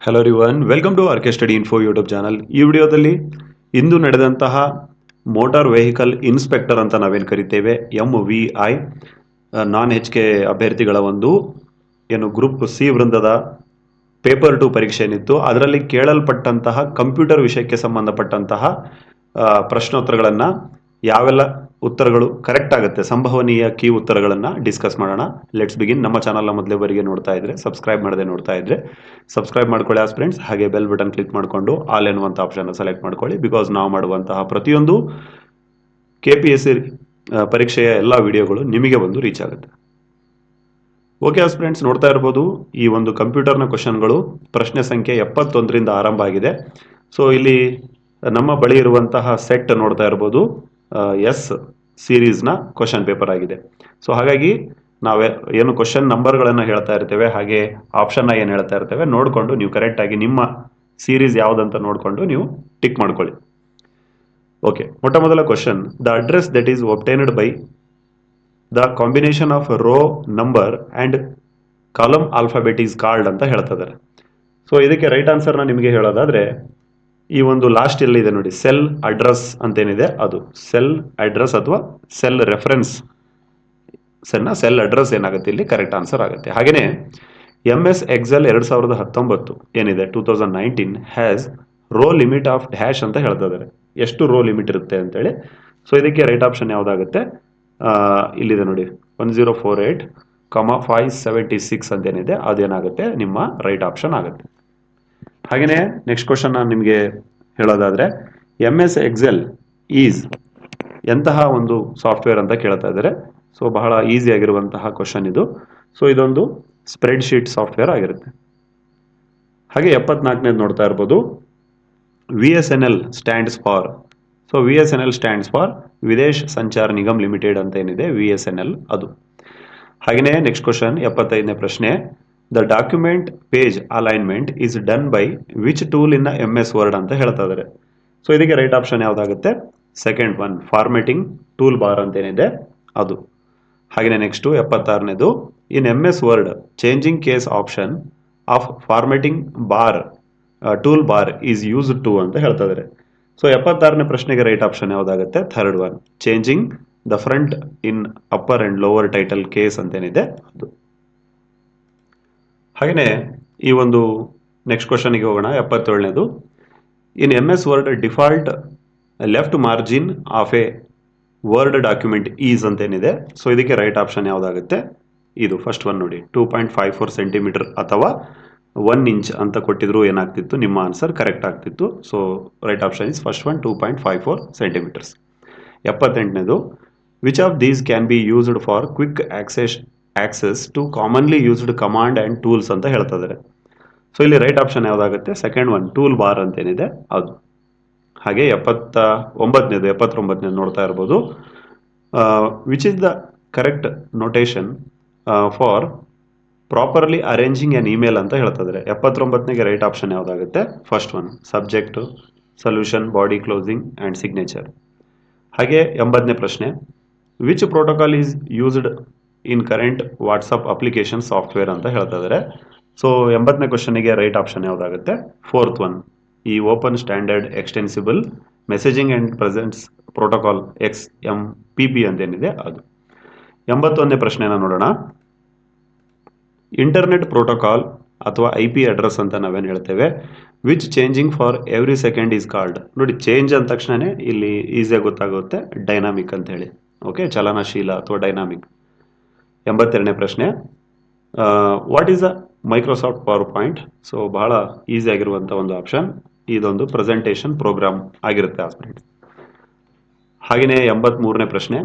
Hello ರಿವನ್ welcome to RK study info YouTube channel ಈ ವಿಡಿಯೋದಲ್ಲಿ ಇಂದು ನಡೆದಂತಹ ಮೋಟಾರ್ ವೆಹಿಕಲ್ ಇನ್ಸ್ಪೆಕ್ಟರ್ ಅಂತ ನಾವೇನು ಕರಿತೇವೆ M V I non H K ಅಭ್ಯರ್ಥಿಗಳ ಒಂದು, ಏನು ಗ್ರೂಪ್ ಸಿ ವೃಂದದ ಪೇಪರ್ ಟು ಪರೀಕ್ಷೆ ಏನಿತ್ತು ಅದರಲ್ಲಿ ಕೇಳಲ್ಪಟ್ಟಂತಹ ಕಂಪ್ಯೂಟರ್ ವಿಷಯಕ್ಕೆ ಸಂಬಂಧಪಟ್ಟಂತಹ ಪ್ರಶ್ನೋತ್ತರಗಳನ್ನು ಯಾವೆಲ್ಲ ಉತ್ತರಗಳು ಕರೆಕ್ಟ್ ಆಗುತ್ತೆ. ಸಂಭವನೀಯ ಕೀ ಉತ್ತರಗಳನ್ನು ಡಿಸ್ಕಸ್ ಮಾಡೋಣ. ಲೆಟ್ಸ್ ಬಿಗಿನ್ ನಮ್ಮ ಚಾನಲ್ನ ಮೊದಲೇ ಬರಿಗೆ ನೋಡ್ತಾ ಇದ್ರೆ ಸಬ್ಸ್ಕ್ರೈಬ್ ಮಾಡದೆ ನೋಡ್ತಾ ಇದ್ರೆ ಸಬ್ಸ್ಕ್ರೈಬ್ ಮಾಡ್ಕೊಳ್ಳಿ ಆಸ್ ಫ್ರೆಂಡ್ಸ್. ಹಾಗೆ ಬೆಲ್ ಬಟನ್ ಕ್ಲಿಕ್ ಮಾಡಿಕೊಂಡು ಆಲ್ ಎನ್ನುವಂಥ ಆಪ್ಷನ್ ಸೆಲೆಕ್ಟ್ ಮಾಡ್ಕೊಳ್ಳಿ. ಬಿಕಾಸ್ ನಾವು ಮಾಡುವಂತಹ ಪ್ರತಿಯೊಂದು ಕೆ ಪಿ ಎಸ್ ಸಿ ಪರೀಕ್ಷೆಯ ಎಲ್ಲ ವಿಡಿಯೋಗಳು ನಿಮಗೆ ಬಂದು ರೀಚ್ ಆಗುತ್ತೆ. ಓಕೆ ಆಸ್ ಫ್ರೆಂಡ್ಸ್, ನೋಡ್ತಾ ಇರ್ಬೋದು, ಈ ಒಂದು ಕಂಪ್ಯೂಟರ್ನ ಕ್ವಶನ್ಗಳು ಪ್ರಶ್ನೆ ಸಂಖ್ಯೆ ಎಪ್ಪತ್ತೊಂದರಿಂದ ಆರಂಭ ಆಗಿದೆ. ಸೊ ಇಲ್ಲಿ ನಮ್ಮ ಬಳಿ ಇರುವಂತಹ ಸೆಟ್ ನೋಡ್ತಾ ಇರ್ಬೋದು ಎಸ್ ಸೀರೀಸ್ನ ಕ್ವಶನ್ ಪೇಪರ್ ಆಗಿದೆ. ಸೊ ಹಾಗಾಗಿ ನಾವೇ ಏನು ಕ್ವಶನ್ ನಂಬರ್ಗಳನ್ನು ಹೇಳ್ತಾ ಇರ್ತೇವೆ, ಹಾಗೆ ಆಪ್ಷನ್ನ ಏನು ಹೇಳ್ತಾ ಇರ್ತೇವೆ, ನೋಡಿಕೊಂಡು ನೀವು ಕರೆಕ್ಟಾಗಿ ನಿಮ್ಮ ಸೀರೀಸ್ ಯಾವುದಂತ ನೋಡಿಕೊಂಡು ನೀವು ಟಿಕ್ ಮಾಡ್ಕೊಳ್ಳಿ. ಓಕೆ ಮೊಟ್ಟ ಮೊದಲ question the address that is obtained by the combination of row number and column alphabet is called ಅಂತ ಹೇಳ್ತಾ ಇದ್ದಾರೆ. ಸೊ ಇದಕ್ಕೆ ರೈಟ್ ಆನ್ಸರ್ನ ನಿಮಗೆ ಹೇಳೋದಾದ್ರೆ ಈ ಒಂದು ಲಾಸ್ಟ್ ಎಲ್ಲಿದೆ ನೋಡಿ? ಸೆಲ್ ಅಡ್ರೆಸ್ ಅಂತೇನಿದೆ ಅದು. ಸೆಲ್ ಅಡ್ರೆಸ್ ಅಥವಾ ಸೆಲ್ ರೆಫರೆನ್ಸ್ ಸೆನ್ನ ಸೆಲ್ ಅಡ್ರೆಸ್ ಏನಾಗುತ್ತೆ ಇಲ್ಲಿ? ಕರೆಕ್ಟ್ ಆನ್ಸರ್ ಆಗುತ್ತೆ. ಹಾಗೆಯೇ ಎಂ ಎಸ್ ಎಕ್ಸೆಲ್ ಎರಡು ಸಾವಿರದ ಹತ್ತೊಂಬತ್ತು ಏನಿದೆ? Two thousand nineteen has row limit of dash ಅಂತ ಹೇಳ್ತಾ ಇದ್ದಾರೆ. ಎಷ್ಟು ರೋ ಲಿಮಿಟ್ ಇರುತ್ತೆ ಅಂತೇಳಿ. ಸೊ ಇದಕ್ಕೆ ರೈಟ್ ಆಪ್ಷನ್ ಯಾವುದಾಗುತ್ತೆ? ಇಲ್ಲಿದೆ ನೋಡಿ. One zero four eight comma five seventy six ಅಂತೇನಿದೆ. ಅದೇನಾಗುತ್ತೆ? ನಿಮ್ಮ ರೈಟ್ ಆಪ್ಷನ್ ಆಗುತ್ತೆ. ಹಾಗೆಯೇ ನೆಕ್ಸ್ಟ್ ಕ್ವಶನ್ ನಾನು ನಿಮಗೆ ಹೇಳೋದಾದ್ರೆ ಎಂ ಎಸ್ ಎಕ್ಸೆಲ್ ಈಸ್ ಎಂತಹ ಒಂದು ಸಾಫ್ಟ್ವೇರ್ ಅಂತ ಕೇಳ್ತಾ ಇದ್ದಾರೆ. ಸೊ ಬಹಳ ಈಸಿ ಆಗಿರುವಂತಹ ಕ್ವಶನ್ ಇದು. ಸೊ ಇದೊಂದು ಸ್ಪ್ರೆಡ್ ಶೀಟ್ ಸಾಫ್ಟ್ವೇರ್ ಆಗಿರುತ್ತೆ. ಹಾಗೆ ಎಪ್ಪತ್ನಾಲ್ಕನೇದು ನೋಡ್ತಾ ಇರ್ಬೋದು. V S N L stands for so V S N L stands for Videsh Sanchar Nigam limited ಅಂತ ಏನಿದೆ ವಿ ಎಸ್ ಎನ್ ಎಲ್ ಅದು. ಹಾಗೆಯೇ ನೆಕ್ಸ್ಟ್ ಕ್ವಶನ್ ಎಪ್ಪತ್ತೈದನೇ ಪ್ರಶ್ನೆ. The document page alignment is done by which tool in M S Word ಅಂತ ಹೇಳ್ತಾ ಇದ್ದಾರೆ so ಇದಕ್ಕೆ right option ಯಾವುದಾಗುತ್ತೆ? Second one formatting tool bar ಅಂತ ಏನಿದೆ? ಅದು. ಹಾಗೆಯೇ next ಎಪ್ಪತ್ತಾರನೇದು in M S Word changing case option of formatting bar tool bar is use to ಅಂತ ಹೇಳ್ತಾ ಇದ್ದಾರೆ ಸೊ ಎಪ್ಪತ್ತಾರನೇ ಪ್ರಶ್ನೆಗೆ right option ಯಾವುದಾಗುತ್ತೆ? Third one changing the front in upper and lower title case ಅಂತೇನಿದೆ ಅದು. ಹಾಗೆಯೇ ಈ ಒಂದು ನೆಕ್ಸ್ಟ್ ಕ್ವಶನ್ಗೆ ಹೋಗೋಣ, ಎಪ್ಪತ್ತೇಳನೇದು. In M S Word default left margin of a Word document is ಅಂತೇನಿದೆ. So ಇದಕ್ಕೆ ರೈಟ್ ಆಪ್ಷನ್ ಯಾವುದಾಗುತ್ತೆ? ಇದು ಫಸ್ಟ್ ಒನ್ ನೋಡಿ. Two point five four centimeter ಅಥವಾ ಒನ್ ಇಂಚ್ ಅಂತ ಕೊಟ್ಟಿದ್ರು ಏನಾಗ್ತಿತ್ತು? ನಿಮ್ಮ ಆನ್ಸರ್ ಕರೆಕ್ಟ್ ಆಗ್ತಿತ್ತು. So right option is first one two point five four centimeters ಎಪ್ಪತ್ತೆಂಟನೇದು which of these can be used for quick access access to commonly used command and tools ಅಂತ ಹೇಳ್ತಾ ಇದ್ದಾರೆ so ಇಲ್ಲಿ right option ಯಾವುದಾಗುತ್ತೆ? Second one tool bar ಅಂತೇನಿದೆ. ಅದು ಹಾಗೆ ಎಪ್ಪತ್ತ ಒಂಬತ್ತನೇದು, ಎಪ್ಪತ್ತೊಂಬತ್ತನೇದು ನೋಡ್ತಾ ಇರ್ಬೋದು. Which is the correct notation for properly arranging an email ಅಂತ ಹೇಳ್ತಾ ಇದ್ದಾರೆ ಎಪ್ಪತ್ತೊಂಬತ್ತನೇಗೆ right option ಯಾವುದಾಗುತ್ತೆ? First one subject solution body closing and signature ಹಾಗೆ ಎಂಬತ್ತನೇ ಪ್ರಶ್ನೆ which protocol is used in current WhatsApp application software ಅಂತ ಹೇಳ್ತಾ ಇದ್ದಾರೆ ಸೊ ಎಂಬತ್ತನೇ ಕ್ವಶನಿಗೆ ರೈಟ್ ಆಪ್ಷನ್ ಯಾವುದಾಗುತ್ತೆ? ಫೋರ್ತ್ ಒನ್ ಈ open standard extensible messaging and presents protocol X M P P ಅಂತೇನಿದೆ ಅದು. ಎಂಬತ್ತೊಂದನೇ ಪ್ರಶ್ನೆನ ನೋಡೋಣ. ಇಂಟರ್ನೆಟ್ ಪ್ರೋಟೋಕಾಲ್ ಅಥವಾ ಐ ಪಿ ಅಡ್ರೆಸ್ ಅಂತ ನಾವೇನು ಹೇಳ್ತೇವೆ? Which changing for every second is called ನೋಡಿ ಚೇಂಜ್ ಅಂದ ತಕ್ಷಣವೇ ಇಲ್ಲಿ ಈಸಿಯಾಗಿ ಗೊತ್ತಾಗುತ್ತೆ. ಡೈನಾಮಿಕ್ ಅಂತ ಹೇಳಿ. ಓಕೆ ಚಲನಶೀಲ ಅಥವಾ ಡೈನಾಮಿಕ್ ಎಂಬತ್ತೆರಡನೇ ಪ್ರಶ್ನೆ. What is a Microsoft PowerPoint so ಬಹಳ ಈಸಿ ಆಗಿರುವಂಥ ಒಂದು ಆಪ್ಷನ್ ಇದೊಂದು ಪ್ರೆಸೆಂಟೇಷನ್ ಪ್ರೋಗ್ರಾಮ್ ಆಗಿರುತ್ತೆ ಆಸ್ಪಿರೆಂಟ್ ಹಾಗೆಯೇ ಎಂಬತ್ಮೂರನೇ ಪ್ರಶ್ನೆ.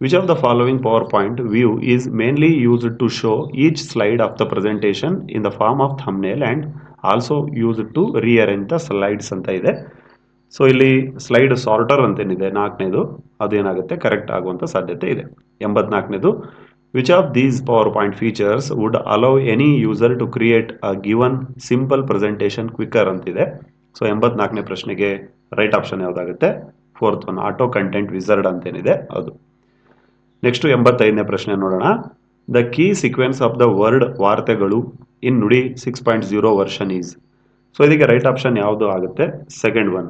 Which of the following PowerPoint view is mainly used to show each slide of the presentation in the form of thumbnail and also used to rearrange the slides ಅಂತ ಇದೆ. So ಇಲ್ಲಿ slide sorter ಅಂತೇನಿದೆ ನಾಲ್ಕನೇದು, ಅದೇನಾಗುತ್ತೆ correct ಆಗುವಂಥ ಸಾಧ್ಯತೆ ಇದೆ. ಎಂಬತ್ನಾಲ್ಕನೇದು which of these PowerPoint features allow any user to create a given simple presentation quicker ಅಂತಿದೆ? So ಎಂಬತ್ನಾಲ್ಕನೇ ಪ್ರಶ್ನೆಗೆ right option ಯಾವುದಾಗುತ್ತೆ? Fourth one auto content wizard ಅಂತೇನಿದೆ. ಅದು ನೆಕ್ಸ್ಟು ಎಂಬತ್ತೈದನೇ ಪ್ರಶ್ನೆ ನೋಡೋಣ. The key sequence of the word ವಾರ್ತೆಗಳು in Nudi six point zero version is so ಇದಕ್ಕೆ right option ಯಾವುದು ಆಗುತ್ತೆ? Second one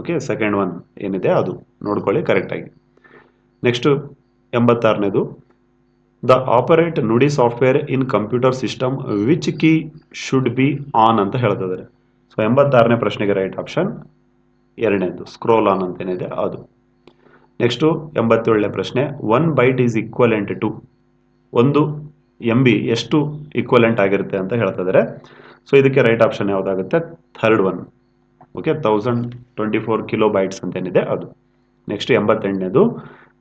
okay second one ಏನಿದೆ? ಅದು ನೋಡ್ಕೊಳ್ಳಿ ಕರೆಕ್ಟಾಗಿ next ಎಂಬತ್ತಾರನೇದು. The operate Nudi software in computer system which key should be on ಅಂತ ಹೇಳ್ತಿದ್ದಾರೆ ಸೊ ಎಂಬತ್ತಾರನೇ ಪ್ರಶ್ನೆಗೆ ರೈಟ್ ಆಪ್ಷನ್ ಎರಡನೇದು ಸ್ಕ್ರೋಲ್ ಆನ್ ಅಂತ ಏನಿದೆ, ಅದು. ನೆಕ್ಸ್ಟು ಎಂಬತ್ತೇಳನೇ ಪ್ರಶ್ನೆ. One byte is equivalent to ಒಂದು ಎಂ ಬಿ ಎಷ್ಟು ಈಕ್ವಲೆಂಟ್ ಆಗಿರುತ್ತೆ ಅಂತ ಹೇಳ್ತಿದ್ದಾರೆ ಸೊ ಇದಕ್ಕೆ right option ಯಾವುದಾಗುತ್ತೆ? Third one okay thousand twenty four kilo bytes ಅಂತ ಏನಿದೆ, ಅದು. Next ಎಂಬತ್ತೆಂಟನೇದು.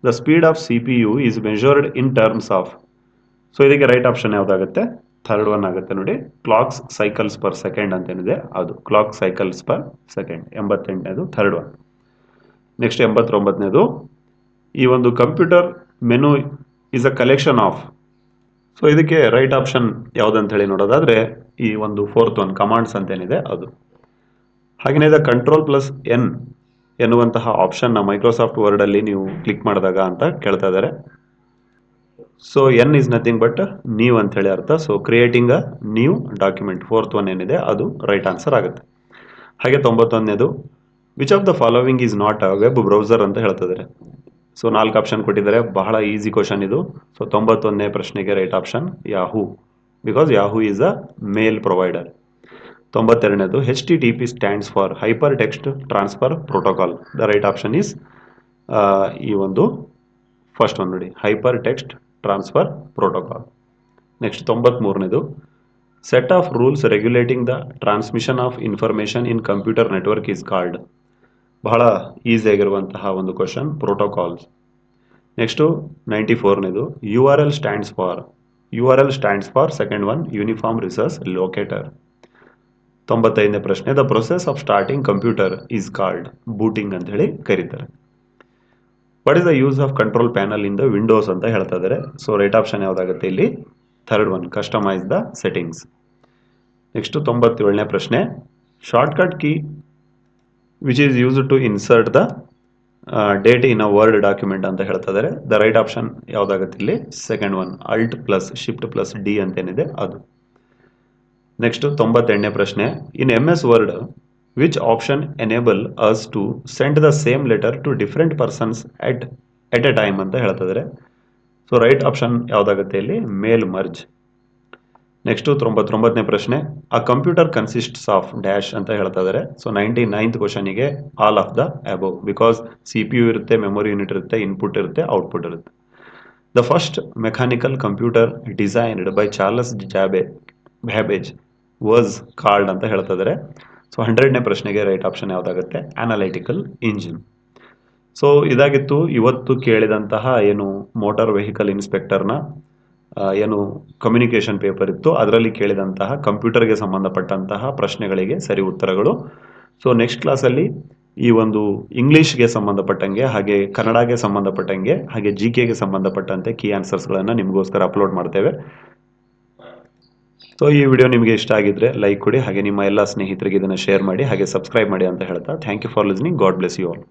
The speed of C P U is measured in terms of so ಇದಕ್ಕೆ ರೈಟ್ ಆಪ್ಷನ್ ಯಾವುದಾಗುತ್ತೆ? ಥರ್ಡ್ ಒನ್ ಆಗುತ್ತೆ ನೋಡಿ. ಕ್ಲಾಕ್ಸ್ ಸೈಕಲ್ಸ್ ಪರ್ ಸೆಕೆಂಡ್ ಅಂತ ಏನಿದೆ ಅದು ಕ್ಲಾಕ್ ಸೈಕಲ್ಸ್ ಪರ್ ಸೆಕೆಂಡ್ ಎಂಬತ್ತೆಂಟನೇದು ಥರ್ಡ್ ಒನ್ ನೆಕ್ಸ್ಟ್ ಎಂಬತ್ತೊಂಬತ್ತನೇದು, ಈ ಒಂದು computer menu is a collection of so ಇದಕ್ಕೆ ರೈಟ್ ಆಪ್ಷನ್ ಯಾವುದಂತ ಹೇಳಿ ನೋಡೋದಾದ್ರೆ, ಈ ಒಂದು ಫೋರ್ತ್ ಒನ್ ಕಮಾಂಡ್ಸ್ ಅಂತ ಏನಿದೆ ಅದು. ಹಾಗೆಯೇ ದ ಕಂಟ್ರೋಲ್ ಪ್ಲಸ್ ಎನ್ ಎನ್ನುವಂತಹ ಆಪ್ಷನ್ನ ಮೈಕ್ರೋಸಾಫ್ಟ್ ವರ್ಡಲ್ಲಿ ನೀವು ಕ್ಲಿಕ್ ಮಾಡಿದಾಗ ಅಂತ ಕೇಳ್ತಾ ಇದ್ದಾರೆ. So N is nothing but new ಅಂತ ಹೇಳಿ ಅರ್ಥ. So creating a new document fourth one ಏನಿದೆ? ಅದು ರೈಟ್ ಆನ್ಸರ್ ಆಗುತ್ತೆ. ಹಾಗೆ ತೊಂಬತ್ತೊಂದನೇದು which of the following is not a web browser ಅಂತ ಹೇಳ್ತಿದ್ದಾರೆ ಸೊ ನಾಲ್ಕು ಆಪ್ಷನ್ ಕೊಟ್ಟಿದ್ದಾರೆ. ಬಹಳ ಈಸಿ ಕ್ವಶನ್ ಇದು. ಸೊ ತೊಂಬತ್ತೊಂದನೇ ಪ್ರಶ್ನೆಗೆ right option Yahoo because Yahoo is a mail provider ತೊಂಬತ್ತೆರಡನೇದು H T T P stands for hyper text transfer protocol the right option is ಈ ಒಂದು ಫಸ್ಟ್ ಒನ್ ನೋಡಿ. Hyper text transfer protocol next ತೊಂಬತ್ಮೂರನೇದು set of rules regulating the transmission of information in computer network is called ಬಹಳ easy ಆಗಿರುವಂತಹ ಒಂದು question protocols next ninety ಫೋರ್ನೇದು U R L stands for U R L stands for second one uniform research locator ತೊಂಬತ್ತೈದನೇ ಪ್ರಶ್ನೆ. The process of starting computer is called booting ಅಂತ ಹೇಳಿ ಕರೀತಾರೆ. What is the use of control panel in the Windows ಅಂತ ಹೇಳ್ತಾ ಇದ್ದಾರೆ so right option ಯಾವುದಾಗುತ್ತೆ ಇಲ್ಲಿ? Third one customise the settings next ತೊಂಬತ್ತೇಳನೇ ಪ್ರಶ್ನೆ. Shortcut key which is use to insert the date in a word document ಅಂತ ಹೇಳ್ತಾ ಇದ್ದಾರೆ the right option ಯಾವುದಾಗುತ್ತೆ ಇಲ್ಲಿ? Second one alt plus shift plus D ಅಂತೇನಿದೆ ಅದು. Next ತೊಂಬತ್ತೆಂಟನೇ ಪ್ರಶ್ನೆ. In M S Word which option enable us to send the same letter to different persons at at a time ಅಂತ ಹೇಳ್ತಿದ್ರೆ. So right option ಯಾವುದಾಗುತ್ತೆ ಇಲ್ಲಿ? ಮೇಲ್ merge next ತೊಂಬತ್ತೊಂಬತ್ತನೇ ಪ್ರಶ್ನೆ. ಆ computer consists of dash ಅಂತ ಹೇಳ್ತಾ so ninety ninth ಕ್ವಶನಿಗೆ all of the above because C P U ಇರುತ್ತೆ memory unit ಇರುತ್ತೆ ಇನ್ಪುಟ್ ಇರುತ್ತೆ ಔಟ್ಪುಟ್ ಇರುತ್ತೆ. The first mechanical computer designed by Charles ಜಾಬೆ Babbage was called ಅಂತ ಹೇಳ್ತಾ ಇದ್ದಾರೆ ಸೊ ಹಂಡ್ರೆಡ್ನೇ ಪ್ರಶ್ನೆಗೆ ರೈಟ್ ಆಪ್ಷನ್ ಯಾವುದಾಗುತ್ತೆ? ಅನಾಲೈಟಿಕಲ್ ಇಂಜಿನ್ ಸೊ ಇದಾಗಿತ್ತು. ಇವತ್ತು ಕೇಳಿದಂತಹ ಏನು ಮೋಟಾರ್ ವೆಹಿಕಲ್ ಇನ್ಸ್ಪೆಕ್ಟರ್ನ ಏನು ಕಮ್ಯುನಿಕೇಷನ್ ಪೇಪರ್ ಇತ್ತು. ಅದರಲ್ಲಿ ಕೇಳಿದಂತಹ ಕಂಪ್ಯೂಟರ್ಗೆ ಸಂಬಂಧಪಟ್ಟಂತಹ ಪ್ರಶ್ನೆಗಳಿಗೆ ಸರಿ ಉತ್ತರಗಳು. ಸೊ ನೆಕ್ಸ್ಟ್ ಕ್ಲಾಸಲ್ಲಿ ಈ ಒಂದು ಇಂಗ್ಲೀಷ್ಗೆ ಸಂಬಂಧಪಟ್ಟಂಗೆ, ಹಾಗೆ ಕನ್ನಡಗೆ ಸಂಬಂಧಪಟ್ಟಂಗೆ, ಹಾಗೆ ಜಿ ಕೆಗೆ ಸಂಬಂಧಪಟ್ಟಂತೆ ಕೀ ಆನ್ಸರ್ಸ್ಗಳನ್ನು ನಿಮಗೋಸ್ಕರ ಅಪ್ಲೋಡ್ ಮಾಡ್ತೇವೆ. ಸೊ ಈ ವಿಡಿಯೋ ನಿಮಗೆ ಇಷ್ಟ ಆಗಿದ್ರೆ ಲೈಕ್ ಕೊಡಿ, ಹಾಗೆ ನಿಮ್ಮ ಎಲ್ಲ ಸ್ನೇಹಿತರಿಗೆ ಇದನ್ನು ಶೇರ್ ಮಾಡಿ, ಹಾಗೆ ಸಬ್ಸ್ಕ್ರೈಬ್ ಮಾಡಿ ಅಂತ ಹೇಳ್ತಾ. Thank you for listening God bless you all